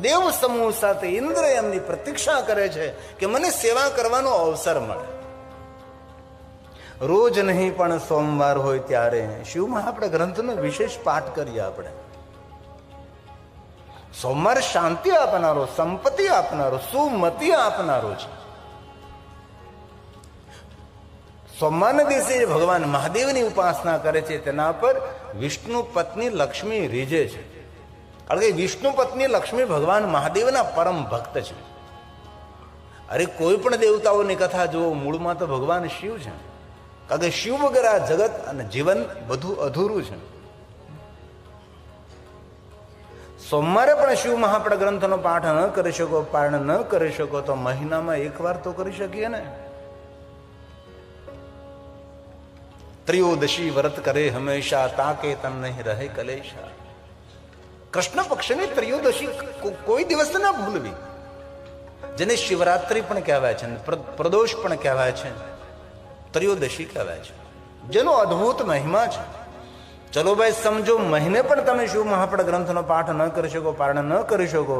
દેવ સમૂહ સાથે ઇન્દ્ર એમની પ્રતીક્ષા કરે છે કે મને સેવા કરવાનો અવસર મળે. રોજ નહીં પણ સોમવાર હોય ત્યારે શિવમાં આપણે ગ્રંથનો વિશેષ પાઠ કરીએ આપણે. સોમવાર શાંતિ આપનારો, સંપત્તિ આપનારો, સુમતિ આપનારો છે. સોમવારના દિવસે ભગવાન મહાદેવની ઉપાસના કરે છે તેના પર વિષ્ણુ પત્ની લક્ષ્મી રીઝે છે. કારણ કે વિષ્ણુ પત્ની લક્ષ્મી ભગવાન મહાદેવના પરમ ભક્ત છે. અરે કોઈ પણ દેવતાઓની કથા જુઓ, મૂળમાં તો ભગવાન શિવ છે. કારણ કે શિવ વગર આ જગત અને જીવન બધું અધૂરું છે. સોમવારે પણ શિવ મહાપડ ગ્રંથનો પાઠ ન કરી શકો, પારણ ન કરી શકો, તો મહિનામાં એકવાર તો કરી શકીએ ને. ત્રિયોદશી વ્રત કરે હંમેશા, તાકે તન રહે કલેશા. કૃષ્ણ પક્ષની ત્રિયોદશી કોઈ દિવસ ના ભૂલવી જેને શિવરાત્રી પણ કહેવાય છે પ્રદોષ પણ કહેવાય છે ત્રિયોદશી કહેવાય છે જેનો અદ્ભુત મહિમા છે ચલો ભાઈ, સમજો, મહિને પણ તમે શિવ મહાપડ ગ્રંથનો પાઠ ન કરી શકો પારણ ન કરી શકો,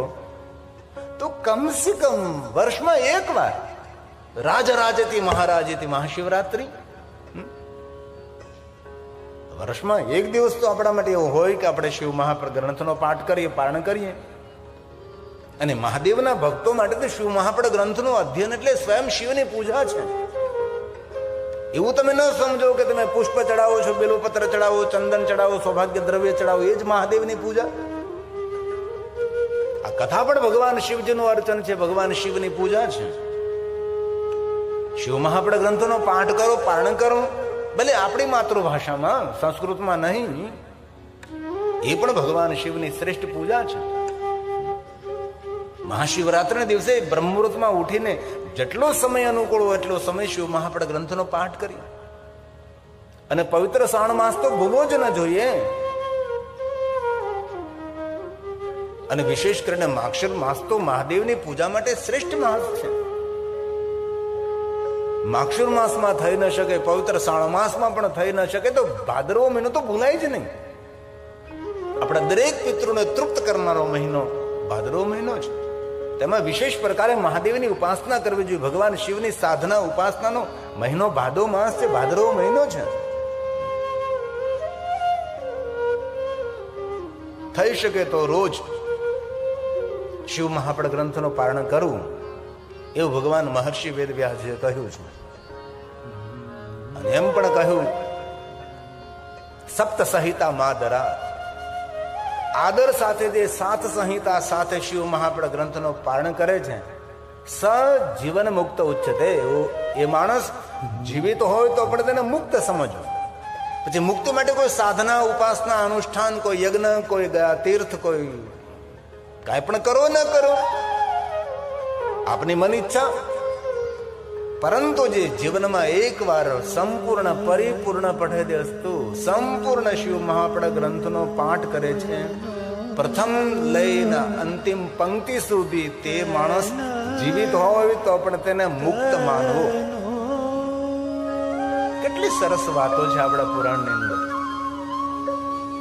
તો કમસે કમ વર્ષમાં એક વાર રાજરાજતી મહારાજતી મહાશિવરાત્રી? વર્ષમાં એક દિવસ તો આપણા માટે એવું હોય કે આપણે શિવ મહાપ્રગ્રંથનો પાઠ કરીએ, પારણ કરીએ. અને મહાદેવના ભક્તો માટે તો શિવ મહાપડ ગ્રંથનું અધ્યયન એટલે સ્વયં શિવની પૂજા છે. એવું તમે ન સમજો કે તમે પુષ્પ ચડાવો છો, બેલોપત્ર ચડાવો, ચંદન ચડાવો, સૌભાગ્ય દ્રવ્ય ચડાવો, એ જ મહાદેવની પૂજા. આ કથા પણ ભગવાન શિવજીનું અર્ચન છે, ભગવાન શિવની પૂજા છે. શિવ મહાપડ ગ્રંથોનો પાઠ કરો, પારણ કરો. ભલે આપણી માતૃભાષામાં, સંસ્કૃતમાં નહીં, એ પણ ભગવાન શિવની શ્રેષ્ઠ પૂજા છે. મહાશિવરાત્રિના દિવસે બ્રહ્મુહૂર્તમાં ઉઠીને જેટલો સમય અનુકૂળ હોય એટલો સમય શિવ મહાપડ ગ્રંથનો પાઠ કરી અને પવિત્ર શ્રાવણ માસ તો ભૂલવો જ ન જોઈએ. અને વિશેષ કરીને માક્ષર માસ તો મહાદેવની પૂજા માટે શ્રેષ્ઠ માસ છે. માક્ષર માસમાં થઈ ન શકે, પવિત્ર શ્રાવણ માસમાં પણ થઈ ન શકે, તો ભાદરવો મહિનો તો ભૂલાય જ નહીં. આપણા દરેક પિતૃને તૃપ્ત કરનારો મહિનો ભાદરવો મહિનો છે તેમાં વિશેષ પ્રકારે મહાદેવની ઉપાસના કરવી જોઈએ. ભગવાન શિવની સાધના, ઉપાસનાનો મહિનો ભાદો માસ છે, ભાદરવો મહિનો છે થઈ શકે તો રોજ શિવ મહાપડ ગ્રંથનું પારણ કરવું એવું ભગવાન મહર્ષિ વેદવ્યાસજીએ કહ્યું છે. એમ પણ કહ્યું, સપ્ત સંહિતા માદરા આદર સાથે જે સાત સંહિતા સાથે શિવ મહાપડ ગ્રંથનો પારણ કરે છે, સ જીવન મુક્ત ઉચ્ચતે, એવું એ માણસ જીવિત હોય તો પણ તેને મુક્ત સમજવું. પછી મુક્તિ માટે કોઈ સાધના, ઉપાસના, અનુષ્ઠાન, કોઈ યજ્ઞ, કોઈ ગયા તીર્થ, કોઈ કાંઈ પણ કરો ન કરો. આપની મન ઈચ્છા પરંતુ જે જીવનમાં એકવાર સંપૂર્ણ પરિપૂર્ણ પઠે અસ્તુ સંપૂર્ણ શિવ મહાપડ ગ્રંથનો પાઠ કરે છે, પ્રથમ લઈને અંતિમ પંક્તિ સુધી તે માણસ જીવિત હોય તો પણ તેને મુક્ત માનવો. કેટલી સરસ વાતો છે આપણા પુરાણની અંદર.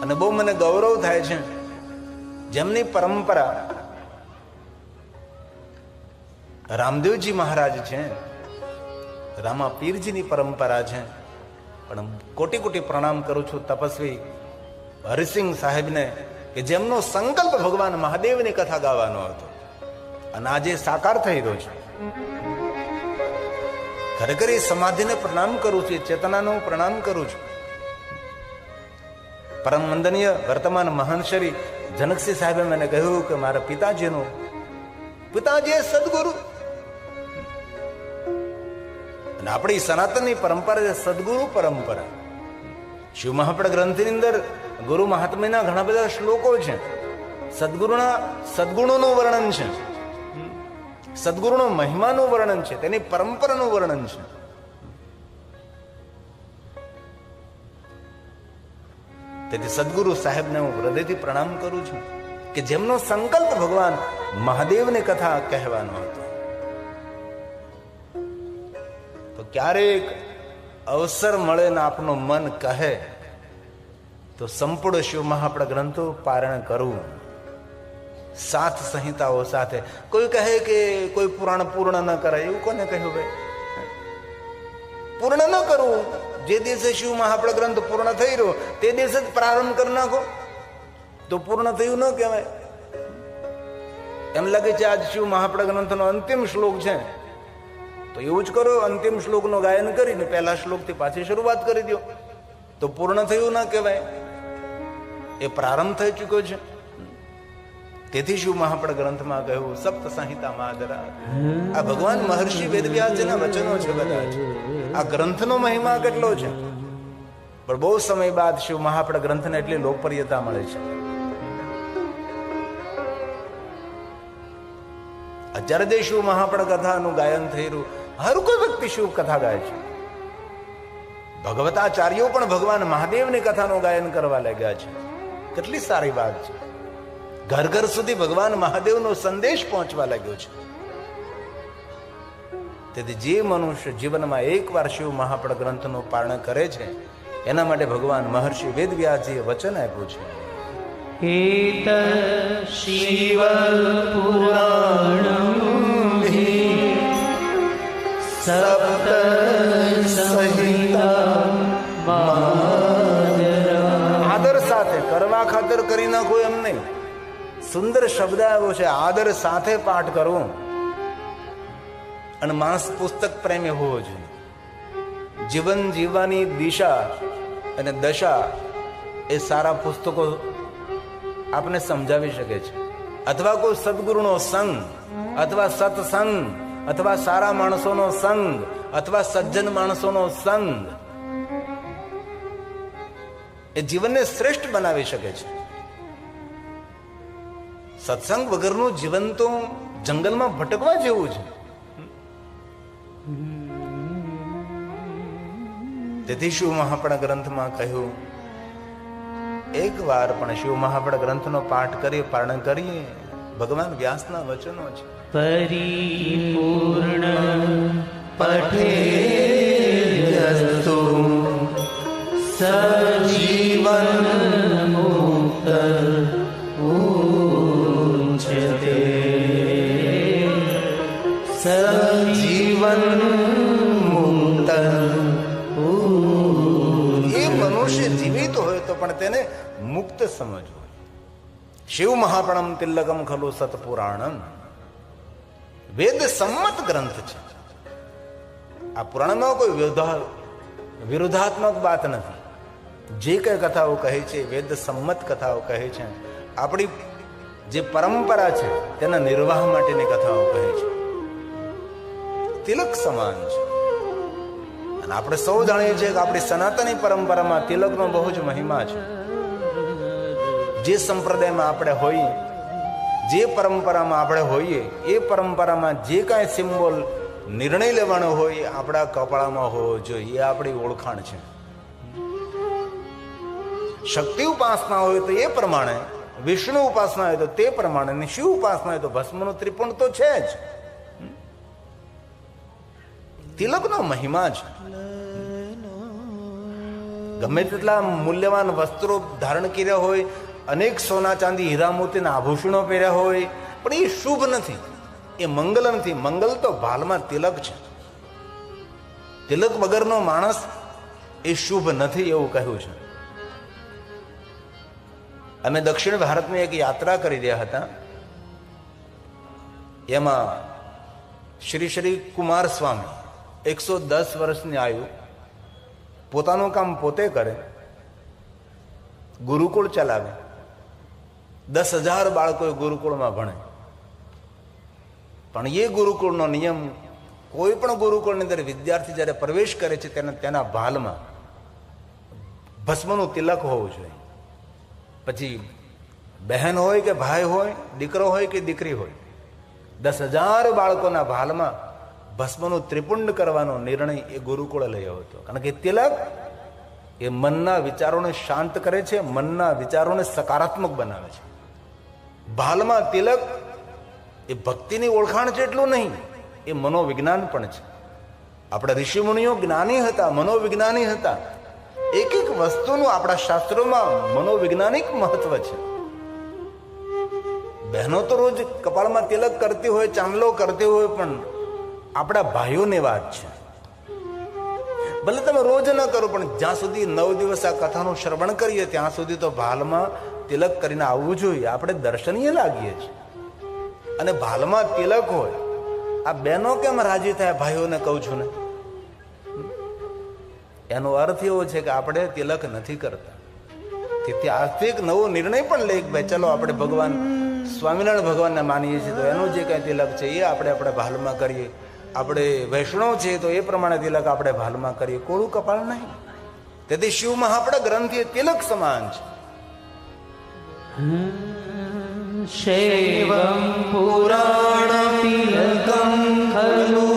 અને બહુ મને ગૌરવ થાય છે. જેમની પરંપરા રામદેવજી મહારાજ છે રામા પીરજીની પરંપરા છે. પણ કોટી કોટી પ્રણામ કરું છું તપસ્વી હરિસિંહ સાહેબને કે જેમનો સંકલ્પ ભગવાન મહાદેવની કથા ગાવાનો હતો. અને આજે સાકાર થઈ રહ્યો છે. ઘરે ઘરે સમાધિને પ્રણામ કરું છું ચેતનાનો પ્રણામ કરું છું. પરમ વંદનીય વર્તમાન મહાનશરી જનકસિંહ સાહેબે મને કહ્યું કે મારા પિતાજીનું પિતાજી સદગુરુ અને આપણી સનાતનની પરંપરા છે સદગુરુ પરંપરા. શિવ મહાપ્રદ ગ્રંથની અંદર ગુરુ મહાત્મ્યના ઘણા બધા શ્લોકો છે. સદગુરુના સદગુણોનું વર્ણન છે. સદગુરુનો મહિમાનું વર્ણન છે. તેની પરંપરાનું વર્ણન છે. તેથી સદગુરુ સાહેબને હું હૃદયથી પ્રણામ કરું છું કે જેમનો સંકલ્પ ભગવાન મહાદેવની કથા કહેવાનો હતો. ક્યારેક અવસર મળે ને આપનું મન કહે, તો સંપૂર્ણ શિવ મહાપડ ગ્રંથો પારણ કરવું. સાત સંહિતાઓ સાથે. કોઈ કહે કે કોઈ પુરાણ પૂર્ણ ન કરાય, એવું કોને કહ્યું ભાઈ? પૂર્ણ ન કરવું જે દિવસે શિવ મહાપ્રદ ગ્રંથ પૂર્ણ થઈ રહ્યો, તે દિવસે જ પ્રારંભ કરી નાખો. તો પૂર્ણ થયું ન કહેવાય. એમ લાગે છે, આજ શિવ મહાપ્રદ ગ્રંથનો અંતિમ શ્લોક છે. તો એવું જ કરો, અંતિમ શ્લોકનું ગાયન કરીને પહેલા શ્લોકથી પાછી શરૂઆત કરી દો. તો પૂર્ણ થયું ના કહેવાય. એ પ્રારંભ થઈ ચૂક્યો છે. તેથી શિવ મહાપડ ગ્રંથમાં કહ્યું, સપ્ત સંહિતા માદરા આ ભગવાન મહર્ષિ વેદવ્યાસજીના વચનો છે બધા. આ ગ્રંથનો મહિમા કેટલો છે? પણ બહુ સમય બાદ શિવ મહાપડ ગ્રંથને એટલી લોકપ્રિયતા મળે છે? અત્યારે જે શિવ મહાપડ કથાનું ગાયન થઈ રહ્યું હર કોઈ વ્યક્તિ શિવ કથા ગાય છે. ભગવતાચાર્યો પણ ભગવાન મહાદેવની કથાનું ગાયન કરવા લાગ્યા છે. કેટલી સારી વાત છે. ઘર ઘર સુધી ભગવાન મહાદેવનો સંદેશ પહોંચવા લાગ્યો છે. તેથી જે મનુષ્ય જીવનમાં એકવાર શિવ મહાપડ ગ્રંથનું પારણ કરે છે, એના માટે ભગવાન મહર્ષિ વેદ વેદવ્યાસજીએ વચન આપ્યું છે. શિવ પુરાણ આદર સાથે, કરવા ખાતર કરી નાખો એમ નહીં. સુંદર શબ્દ આવ્યો છે, આદર સાથે પાઠ કરવો. અને માણસ પુસ્તક પ્રેમી હોવો જોઈએ. જીવન જીવવાની દિશા અને દશા એ સારા પુસ્તકો આપને સમજાવી શકે છે. અથવા કોઈ સદગુરુનો સંગ, અથવા સત્સંગ અથવા સારા માણસોનો સંગ, અથવા સજ્જન માણસોનો સંગ, એ જીવનને શ્રેષ્ઠ બનાવી શકે છે. સત્સંગ વગરનું જીવન તો જંગલમાં ભટકવા જેવું છે. તેથી શિવ મહાપણા ગ્રંથમાં કહ્યું, એક વાર પણ શિવ મહાપણા ગ્રંથનો પાઠ કરીએ પારણ કરીએ ભગવાન વ્યાસના વચનો છે. परिपूर्ण पठेयस्तु सजीवन मुक्त उच्यते જીવન મુક્ત એ મનુષ્ય જીવિત હોય તો પણ તેને મુક્ત સમજવું શિવ મહાપણમ તિલકમ ખલુ સતપુરાણમ વેદ સંમત ગ્રંથ છે. આ પુરાણમાં કોઈ વિરોધા વિરોધાત્મક વાત નથી. જે કઈ કથાઓ કહે છે વેદ સંમત કથાઓ કહે છે, આપણી જે પરંપરા છે, તેના નિર્વાહ માટેની કથાઓ કહે છે. તિલક સમાન છે. અને આપણે સૌ જાણીએ છીએ કે આપણી સનાતની પરંપરામાં તિલકનો બહુ જ મહિમા છે. જે સંપ્રદાયમાં આપણે હોઈએ જે પરંપરામાં આપણે હોઈએ, એ પરંપરામાં જે કાંઈ સિમ્બોલ નિર્ણય લેવાનો હોય આપણા કપાળામાં હોવો જોઈએ, એ આપણી ઓળખાણ છે. શક્તિ ઉપાસના હોય તો એ પ્રમાણે, વિષ્ણુ ઉપાસના હોય તો તે પ્રમાણે અને શિવ ઉપાસના હોય તો ભસ્મનું ત્રિપુણ તો છે જ. તિલકનો મહિમા છે. ગમે તેટલા મૂલ્યવાન વસ્ત્રો ધારણ કર્યા હોય અનેક સોના ચાંદી હીરા મોતીના આભૂષણો પહેર્યા હોય, પણ એ શુભ નથી. એ મંગલ નથી. મંગલ તો ભાલમાં તિલક છે. તિલક વગરનો માણસ એ શુભ નથી એવું કહ્યું છે. અમે દક્ષિણ ભારતની એક યાત્રા કરી રહ્યા હતા. એમાં શ્રી શ્રી કુમાર સ્વામી એકસો દસ વર્ષની આયુ પોતાનું કામ પોતે કરે, ગુરુકુળ ચલાવે. દસ હજાર બાળકો ગુરુકુળમાં ભણે. પણ એ ગુરુકુળનો નિયમ કોઈ પણ ગુરુકુળની અંદર વિદ્યાર્થી જ્યારે પ્રવેશ કરે છે તેના તેના ભાલમાં ભસ્મનું તિલક હોવું જોઈએ. પછી બહેન હોય કે ભાઈ હોય, દીકરો હોય કે દીકરી હોય, દસ હજાર બાળકોના ભાલમાં ભસ્મનું ત્રિપુંડ કરવાનો નિર્ણય એ ગુરુકુળે લયો હતો. કારણ કે તિલક એ મનના વિચારોને શાંત કરે છે, મનના વિચારોને સકારાત્મક બનાવે છે. ભાલમાં તિલક એ ભક્તિની ઓળખાણ છે એટલું નહીં, એ મનોવિજ્ઞાન પણ છે. આપણા ઋષિમુનિઓ જ્ઞાની હતા, મનોવિજ્ઞાની હતા. એક એક વસ્તુનું આપણા શાસ્ત્રોમાં મનોવૈજ્ઞાનિક મહત્વ છે. બહેનો તો રોજ કપાળમાં તિલક કરતી હોય, ચાંદલો કરતી હોય, પણ આપણા ભાઈઓની વાત છે. ભલે તમે રોજ ન કરો, પણ જ્યાં સુધી નવ દિવસ આ કથાનું શ્રવણ કરીએ, ત્યાં સુધી તો ભાલમાં તિલક કરીને આવવું જોઈએ. આપણે દર્શનીય લાગીએ છીએ. અને ભાલમાં તિલક હોય, આ બહેનો કેમ રાજી થાય? ભાઈઓને કહું છું ને. એનો અર્થ એવો છે કે આપણે તિલક નથી કરતા. તેથી આજથી એક નવો નિર્ણય પણ લઈ ભાઈ, ચલો, આપણે ભગવાન, સ્વામિનારાયણ ભગવાનને માનીએ છીએ. તો એનું જે કંઈ તિલક છે, એ આપણે આપણે ભાલમાં કરીએ. આપણે વૈષ્ણવ છીએ, તો એ પ્રમાણે તિલક આપણે ભાલમાં કરીએ. કોળું કપાળ નહીં. તેથી શિવમાં આપણા ગ્રંથિ તિલક સમાન છે. शैवं पुराणतिलकं खलु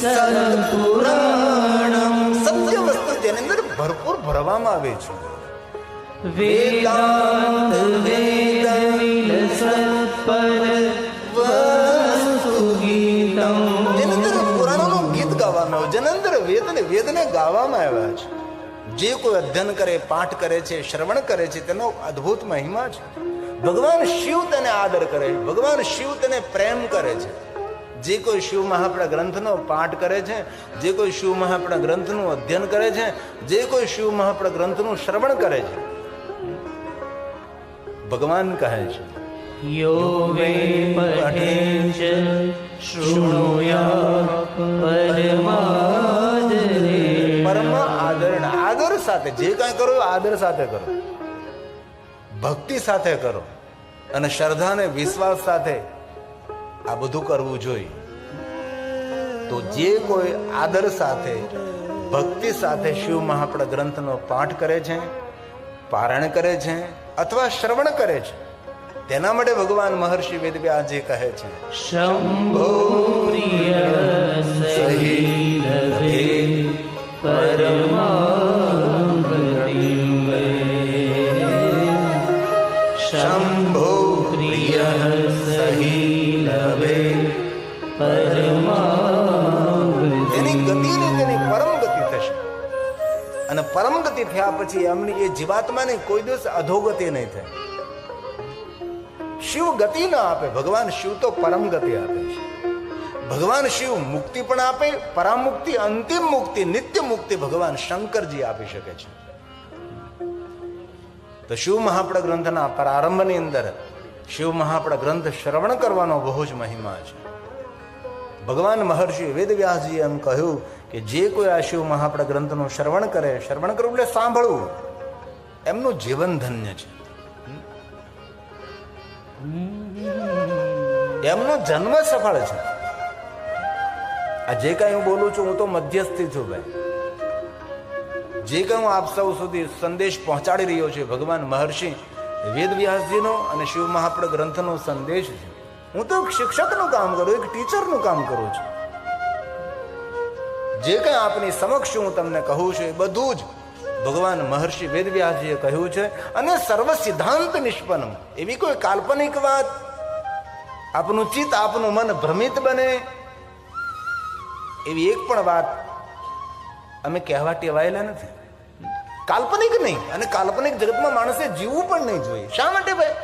सत्पुराणं સત્ય વસ્તુ તેની અંદર ભરપૂર ભરવામાં આવે છે वेदान्त वेदविलसत्पर वस्तुगीतम् જેની અંદર પુરાણોનું ગીત ગાવામાં આવે જેની અંદર વેદને વેદને ગાવામાં આવ્યા છે જે કોઈ અધ્યયન કરે, પાઠ કરે છે, શ્રવણ કરે છે, તેનો અદ્ભુત મહિમા છે. ભગવાન શિવ તને આદર કરે છે. ભગવાન શિવ તને પ્રેમ કરે છે. જે કોઈ શિવ મહાપ્રા ગ્રંથનો પાઠ કરે છે, જે કોઈ શિવ મહાપ્રા ગ્રંથનું અધ્યયન કરે છે, જે કોઈ શિવ મહાપ્રા ગ્રંથનું શ્રવણ કરે છે. ભગવાન કહે છે યો વે છે શૃણુયા પરમા સાથે જે કાંઈ કરો આદર સાથે કરો. ભક્તિ સાથે કરો. અને શ્રદ્ધાને વિશ્વાસ સાથે આ બધું કરવું જોઈએ. તો જે કોઈ આદર સાથે ભક્તિ સાથે શિવ મહાપ્રદ ગ્રંથનો પાઠ કરે છે પારણ કરે છે અથવા શ્રવણ કરે છે તેના માટે ભગવાન મહર્ષિ વેદવ્યાસ જે કહે છે શંભો સહી હવે એની ગતિને તેને પરમ ગતિ થશે. અને પરમ ગતિ થયા પછી એમની એ જીવાત્માને કોઈ દિવસ અધોગતિ નહીં થાય. શિવ ગતિ ના આપે, ભગવાન શિવ તો પરમ ગતિ આપે છે. ભગવાન શિવ મુક્તિ પણ આપે, પરામુક્તિ, અંતિમ મુક્તિ, નિત્ય મુક્તિ ભગવાન શંકરજી આપી શકે છે. તો શિવ મહાપ્રગ્રંથના પ્રારંભની અંદર શિવ મહાપડા ગ્રંથ શ્રવણ કરવાનો બહુ જ મહિમા છે. ભગવાન મહર્ષિ વેદવ્યાસજીએ એમ કહ્યું કે જે કોઈ આ શિવ મહાપડા ગ્રંથનું શ્રવણ કરે, શ્રવણ કરવું એટલે સાંભળવું. એમનું જીવન ધન્ય છે. એમનો જન્મ સફળ છે. આ જે કાંઈ હું બોલું છું, હું તો મધ્યસ્થી છું ભાઈ. જે કંઈ હું આપ સૌ સુધી સંદેશ પહોંચાડી રહ્યો છું ભગવાન મહર્ષિ વેદવ્યાસજીનો અને શિવ મહાપડ ગ્રંથનો સંદેશ છે. હું તો એક શિક્ષકનું કામ કરું, એક ટીચરનું કામ કરું છું. જે કંઈ આપની સમક્ષ હું તમને કહું છું એ બધું જ ભગવાન મહર્ષિ વેદવ્યાસજીએ કહ્યું છે અને સર્વ સિદ્ધાંત નિષ્પન્ન. એવી કોઈ કાલ્પનિક વાત? આપનું ચિત્ત, આપનું મન ભ્રમિત બને? એવી એક પણ વાત અમે કહેવા ટેવાયેલા નથી. કાલ્પનિક નહીં અને કાલ્પનિક જગતમાં માણસે જીવવું પણ નહીં જોઈએ. શા માટે ભાઈ?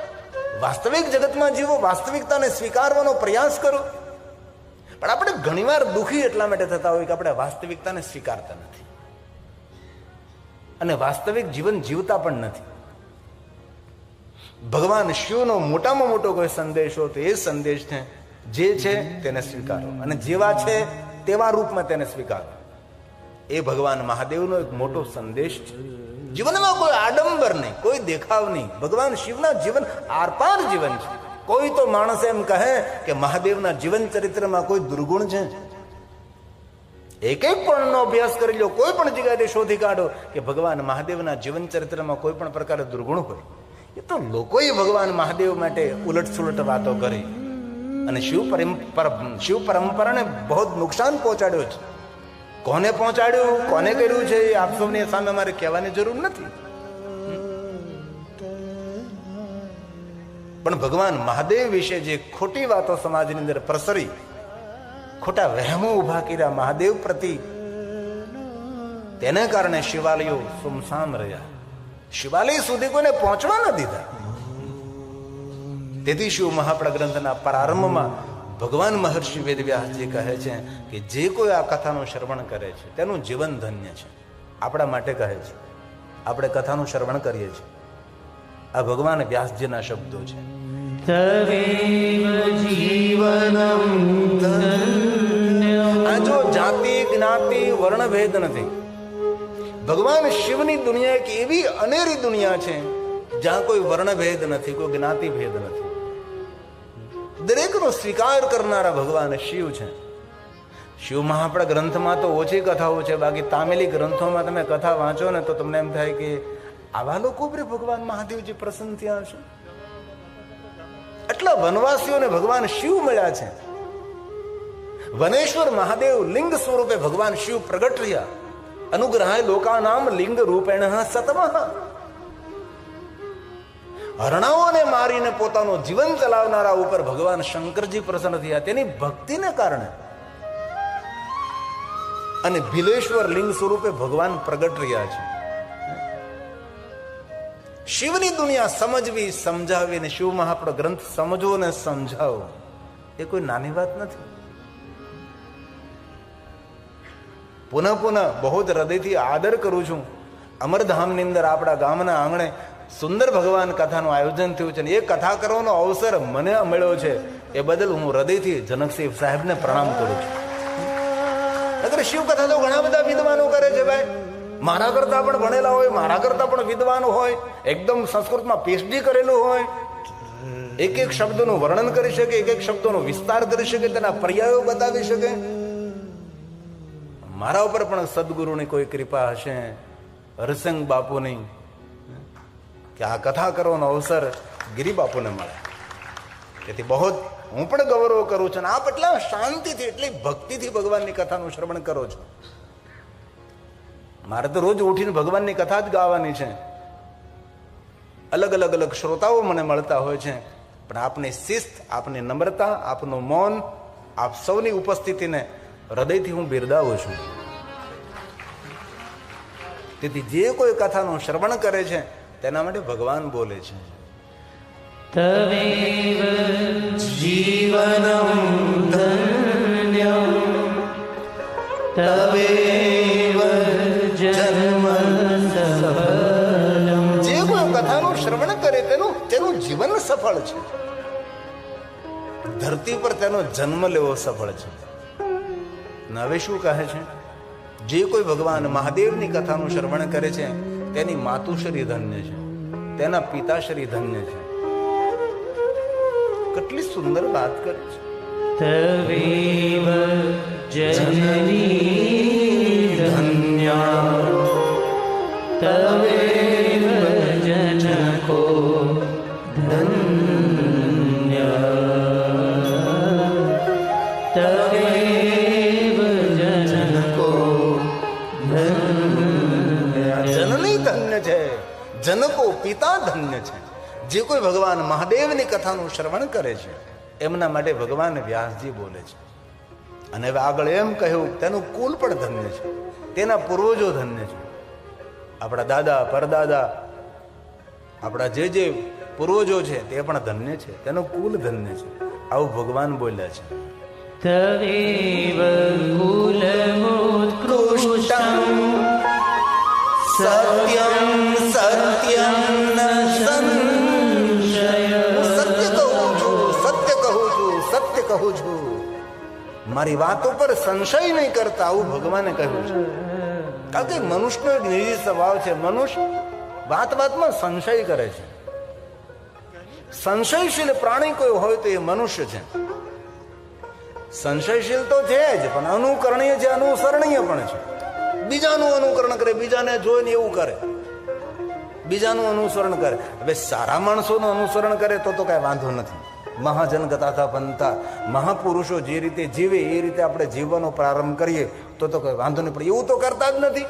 વાસ્તવિક જગતમાં જીવો, વાસ્તવિકતાને સ્વીકારવાનો પ્રયાસ કરો. પણ આપણે ઘણીવાર દુઃખી એટલા માટે થતા હોય કે આપણે વાસ્તવિકતાને સ્વીકારતા નથી. અને વાસ્તવિક જીવન જીવતા પણ નથી. ભગવાન શિવનો મોટામાં મોટો કોઈ સંદેશ હોય તો એ સંદેશ છે જે છે તેને સ્વીકારો. અને જેવા છે તેવા રૂપમાં તેને સ્વીકારો. એ ભગવાન મહાદેવનો એક મોટો સંદેશ છે. જીવનમાં કોઈ આડંબર નહીં, કોઈ દેખાવ નહીં. ભગવાન શિવના જીવન આરપાર જીવન છે. કોઈ તો માણસ એમ કહે કે મહાદેવના જીવન ચરિત્રમાં કોઈ દુર્ગુણ છે? એક એક પણનો અભ્યાસ કરી લો, કોઈ પણ જગ્યાએ શોધી કાઢો કે ભગવાન મહાદેવના જીવન ચરિત્રમાં કોઈ પણ પ્રકારે દુર્ગુણ હોય. એ તો લોકોએ ભગવાન મહાદેવ માટે ઉલટ સુલટ વાતો કરી. અને શિવ શિવ પરંપરાને બહુ નુકસાન પહોંચાડ્યો છે. કોને પહોંચાડ્યું? કોને કર્યું છે? એ આપ સૌની સામે મારે કહેવાની જરૂર નથી. પણ ભગવાન મહાદેવ વિશે જે ખોટી વાતો સમાજની અંદર પ્રસરી, ખોટા વહેમો ઊભા કર્યા મહાદેવ પ્રતિ, તેને કારણે શિવાલયો સુમસામ રહ્યા. શિવાલય સુધી કોઈને પહોંચવા ન દીધા. તેથી શિવ મહાપ્રગ્રંથના પ્રારંભમાં ભગવાન મહર્ષિ વેદવ્યાસજી કહે છે કે જે કોઈ આ કથાનું શ્રવણ કરે છે તેનું જીવન ધન્ય છે. આપણા માટે કહે છે. આપણે કથાનું શ્રવણ કરીએ છીએ. આ ભગવાન વ્યાસજીના શબ્દો છે. આ જો જાતિ જ્ઞાતિ વર્ણભેદ નથી. ભગવાન શિવની દુનિયા એક એવી અનેરી દુનિયા છે જ્યાં કોઈ વર્ણભેદ નથી કોઈ જ્ઞાતિ ભેદ નથી. દરેકનો સ્વીકાર કરનારા ભગવાન શિવ છે. શિવ આપણા ગ્રંથમાં તો ઓછી કથાઓ છે, બાકી તામિલી ગ્રંથોમાં તમે કથા વાંચો ને તો તમને એમ થાય કે આવા લોકો પર ભગવાન મહાદેવજી પ્રસન્ન થયા હશે. એટલા વનવાસીઓને ભગવાન શિવ મળ્યા છે. વનેશ્વર મહાદેવ લિંગ સ્વરૂપે ભગવાન શિવ પ્રગટ રહ્યા. અનુગ્રહાય લોકાનામ લિંગ રૂપેણ સતમ. હરણાઓને મારીને પોતાનું જીવન ચલાવનારા ઉપર ભગવાન શંકરજી પ્રસન્ન થયા. તેની ભક્તિને કારણે અને ભીલેશ્વર લિંગ સ્વરૂપે ભગવાન પ્રગટ રહ્યા છે. શિવની દુનિયા સમજવી સમજાવી અને શિવ મહાપ્રભુ ગ્રંથ સમજવો ને સમજાવો, એ કોઈ નાની વાત નથી. પુનઃ પુનઃ બહુ જ હૃદયથી આદર કરું છું. અમરધામની અંદર આપણા ગામના આંગણે સુંદર ભગવાન કથાનું આયોજન થયું છે અને એ કથા કરવાનો અવસર મને મળ્યો છે. એ બદલ હું હૃદયથી જનકસિંહ સાહેબને પ્રણામ કરું છું. અત્યારે શિવ કથા તો ઘણા બધા વિદ્વાનો કરે છે ભાઈ. મારા કરતા પણ ભણેલા હોય, મારા કરતા પણ વિદ્વાન હોય, એકદમ સંસ્કૃતમાં પીએચડી કરેલું હોય. એક એક શબ્દનું વર્ણન કરી શકે, એક એક શબ્દોનો વિસ્તાર કરી શકે, તેના પર્યાયો બતાવી શકે. મારા ઉપર પણ સદગુરુની કોઈ કૃપા હશે. હરસંગ બાપુની કે આ કથા કરવાનો અવસર ગિરી બાપુને મળે. તેથી બહુ હું પણ ગૌરવ કરું છું અને આપ એટલા શાંતિથી, એટલી ભક્તિથી ભગવાનની કથાનું શ્રવણ કરો છો. મારે તો રોજ ઉઠીને ભગવાનની કથા જ ગાવાની છે. અલગ અલગ અલગ શ્રોતાઓ મને મળતા હોય છે. પણ આપની શિસ્ત, આપની નમ્રતા, આપનું મૌન, આપ સૌની ઉપસ્થિતિને હૃદયથી હું બિરદાવું છું. તેથી જે કોઈ કથાનું શ્રવણ કરે છે તેના માટે ભગવાન બોલે છે. તવેવ જીવનમ ધન્યમ. તવેવ જન્મ જે કોઈ કથાનું શ્રવણ કરે તેનું તેનું જીવન સફળ છે. ધરતી પર તેનો જન્મ લેવો સફળ છે. નવે હવે શું કહે છે? જે કોઈ ભગવાન મહાદેવની કથાનું શ્રવણ કરે છે તેની માતુશ્રી ધન્ય છે. તેના પિતાશ્રી ધન્ય છે. કેટલી સુંદર વાત કરે છે. તવેવ જનની ધન્યા. તવેવ જનકો ધન્ય. છે, જનકો પિતા ધન્ય છે. જે કોઈ ભગવાન મહાદેવની કથાનું શ્રવણ કરે છે, એમના માટે ભગવાન વ્યાસજી બોલે છે. અને હવે આગળ એમ કહ્યું, તેનું કુલ પણ ધન્ય છે, તેના પૂર્વજો ધન્ય છે. આપણા દાદા, પરદાદા, આપણા જે જે પૂર્વજો છે, તે પણ ધન્ય છે, તેનું કુલ ધન્ય છે. આવું ભગવાન બોલ્યા છે. તવેવ કુલમોત્કૃષ્ટમ. મારી વાતો પર સંશય નહીં કરતા આવું ભગવાને કહ્યું છે કારણ કે મનુષ્યનો એક નિજી સ્વભાવ છે મનુષ્ય વાત વાતમાં સંશય કરે છે સંશયશીલ પ્રાણી કોઈ હોય તો એ મનુષ્ય છે સંશયશીલ તો છે જ પણ અનુકરણીય છે અનુસરણીય પણ છે બીજાનું અનુકરણ કરે, બીજાને જોઈને એવું કરે. બીજાનું અનુસરણ કરે. હવે સારા માણસોનું અનુસરણ કરે તો તો કાંઈ વાંધો નથી. મહાજન ગતા બનતા, મહાપુરુષો જે રીતે જીવે, એ રીતે આપણે જીવવાનો પ્રારંભ કરીએ તો તો કોઈ વાંધો નહીં પડે એવું તો કરતા જ નથી.